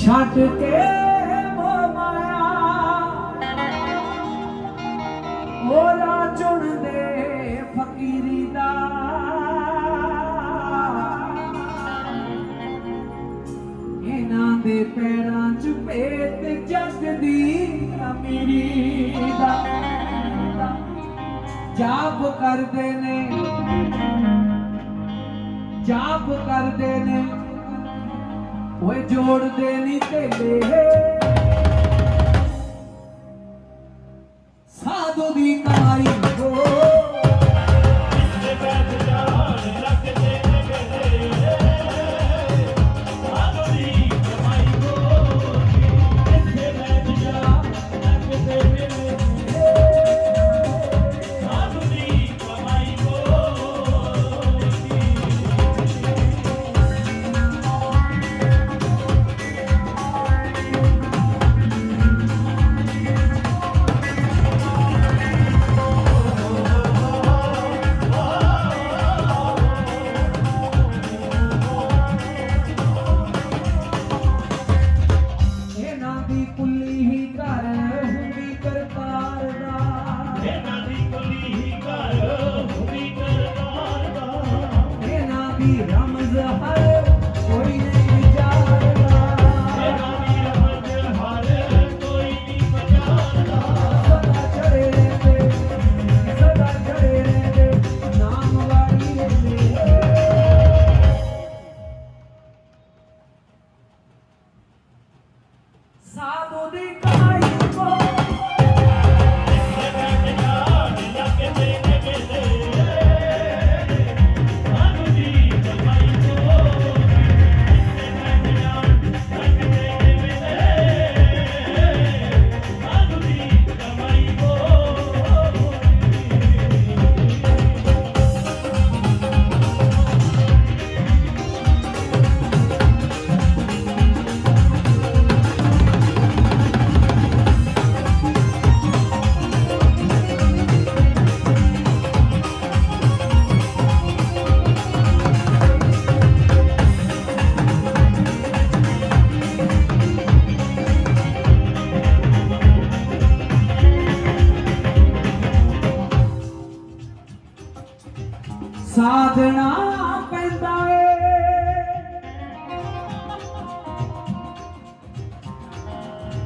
ਛੱਡ ਕੇ ਮੋਹ ਮਾਇਆ ਹੋਰਾ ਚੁਣਦੇ ਫਕੀਰੀ ਦਾ। ਇਹਨਾਂ ਦੇ ਪੈਰਾਂ 'ਚ ਭੇਤ ਜੱਗ ਦੀ ਅਮੀਰੀ ਦਾ। ਜਾਪ ਕਰਦੇ ਨੇ। ਜਾਪ ਕਰਦੇ ਨੇ। ਓਏ ਜੋੜਦੇ ਨਹੀਂ ਤੇਲੇ।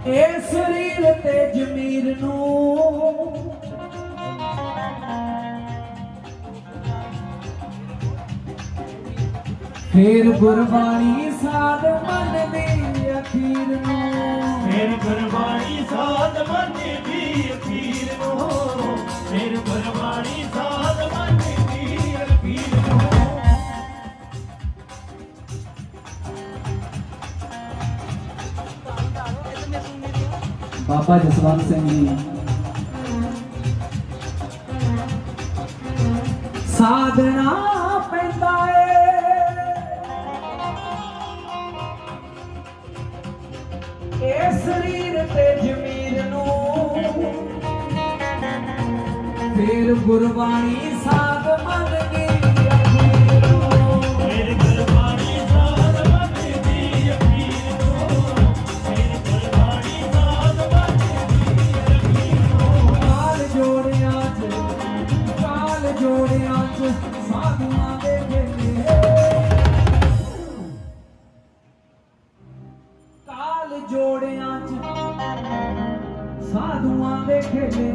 ਇਹ ਸਰੀਰ ਤੇ ਜ਼ਮੀਰ ਨੂੰ। ਫੇਰ ਗੁਰਬਾਣੀ ਸਾਧ ਮਨ ਦੀ ਅਖੀਰ ਨੂੰ। ਮੇਰ ਗੁਰਬਾਣੀ ਸਾਧ ਮਨ ਦੀ ਅਖੀਰ ਨੂੰ। ਮੇਰ ਬਾਬਾ ਜਸਵੰਤ ਸਿੰਘ ਜੀ। ਸਾਧਨਾ ਪੈਂਦਾ ਏ। ਇਹ ਸਰੀਰ ਤੇ ਜ਼ਮੀਰ ਨੂੰ ਫੇਰ ਗੁਰਬਾਣੀ ਸਾਧ ਮੰਨ ਦੀ ਜੋੜਿਆਂ ਚ ਸਾਧੂਆਂ ਦੇ ਵੇਲੇ ਕਾਲ ਜੋੜਿਆਂ ਚ ਸਾਧੂਆਂ ਦੇ ਖੇਲੇ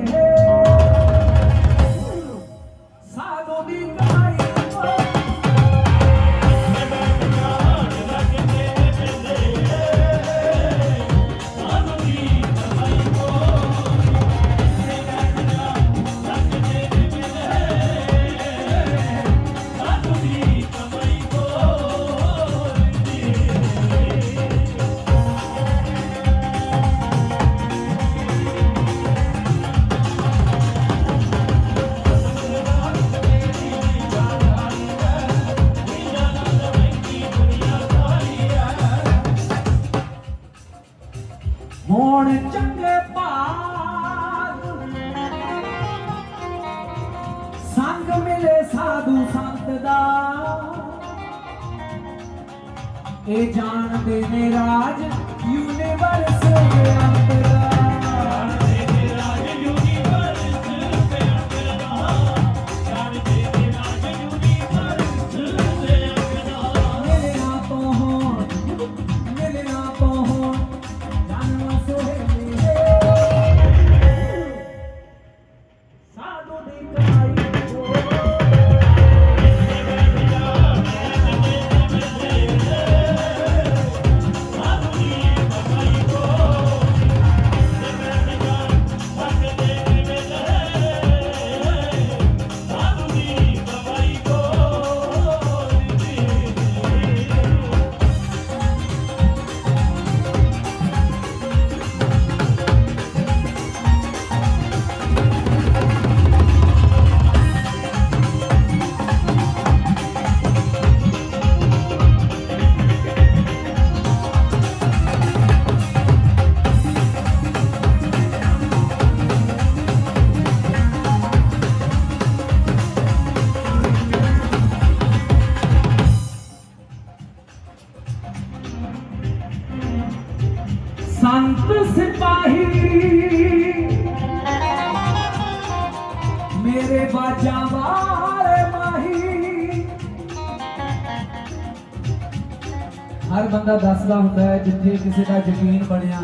ਹੁਣ ਚੰਗੇ ਭਾਗ। ਸੰਗ ਮਿਲੇ ਸਾਧੂ ਸੰਤ ਦਾ। ਇਹ ਜਾਣਦੇ ਨੇ ਰਾਜ ਯੂਨੀਵਰਸ ਹਰ ਬੰਦਾ ਦੱਸਦਾ ਹੁੰਦਾ ਹੈ ਜਿੱਥੇ ਕਿਸੇ ਦਾ ਯਕੀਨ ਬਣਿਆ।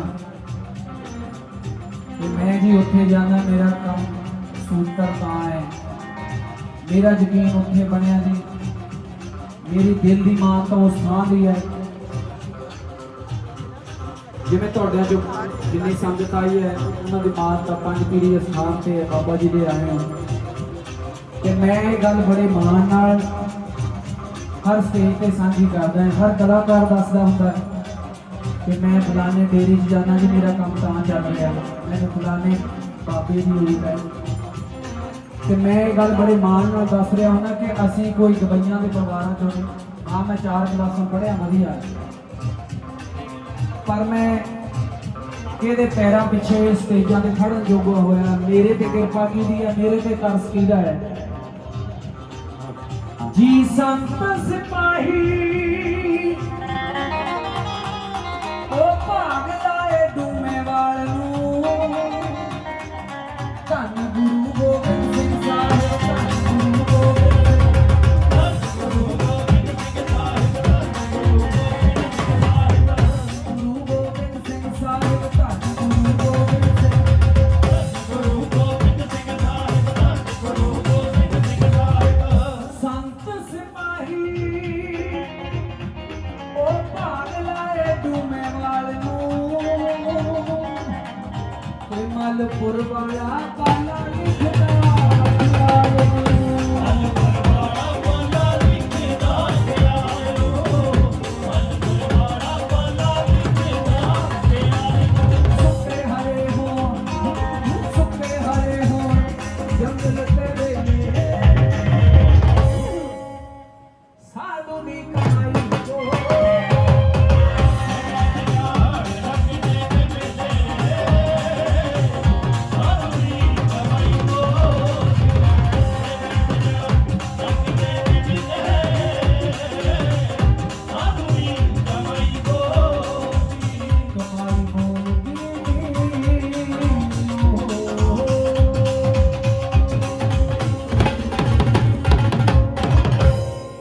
ਤੇ ਮੈਂ ਜੀ ਉੱਥੇ ਜਾਣਾ ਮੇਰਾ ਕੰਮ ਸੂਤਰ ਤਾਂ ਹੈ। ਮੇਰਾ ਯਕੀਨ ਉੱਥੇ ਬਣਿਆ ਜੀ ਮੇਰੀ ਦਿਲ ਦੀ ਮਾਂ ਤਾਂ ਉਸ ਥਾਂ ਦੀ ਹੈ। ਜਿਵੇਂ ਤੁਹਾਡਿਆਂ ਜੋ ਜਿੰਨੀ ਸੰਗਤ ਆਈ ਹੈ, ਉਹਨਾਂ ਦੀ ਮਾਤ ਦਾ ਪੰਜ ਪੀੜੀ ਅਸਥਾਨ ਸਥਾਨ ਤੇ ਬਾਬਾ ਜੀ ਦੇ ਆਏ ਹੋ ਤੇ ਮੈਂ ਇਹ ਗੱਲ ਬੜੇ ਮਾਣ ਨਾਲ ਹਰ ਸਟੇਜ ਤੇ ਸਾਂਝੀ ਕਰਦਾ ਹਾਂ, ਹਰ ਕਲਾਕਾਰ ਦੱਸਦਾ ਹੁੰਦਾ ਹੈ ਕਿ ਮੈਂ ਫਲਾਣੇ ਡੇਰੀ 'ਚ ਜਾਣਾ ਜੀ, ਮੇਰਾ ਕੰਮ ਤਾਂ ਚੱਲ ਰਿਹਾ। ਮੈਨੂੰ ਫਲਾਣੇ ਬਾਬੇ ਦੀ ਉਡੀਕ ਹੈ। ਤੇ ਮੈਂ ਇਹ ਗੱਲ ਬੜੇ ਮਾਣ ਨਾਲ ਦੱਸ ਰਿਹਾ ਹੁੰਦਾ ਕਿ ਅਸੀਂ ਕੋਈ ਗਵਈਆਂ ਦੇ ਪਰਿਵਾਰਾਂ ਚੋਂ ਨਹੀਂ। ਹਾਂ, ਮੈਂ ਚਾਰ ਕਲਾਸਾਂ ਪੜ੍ਹਿਆ, ਵਧੀਆ। ਪਰ ਮੈਂ ਕਿਹਦੇ ਪੈਰਾਂ ਪਿੱਛੇ ਸਟੇਜਾਂ ਤੇ ਖੜਨ ਜੋਗਾ ਹੋਇਆ। ਮੇਰੇ ਤੇ ਕਿਰਪਾ ਕੀਤੀ ਹੈ, ਮੇਰੇ ਤੇ ਤਰਸ ਕੀਤਾ ਹੈ। ਜੀ ਸੰਤ ਸਿਪਾਹੀ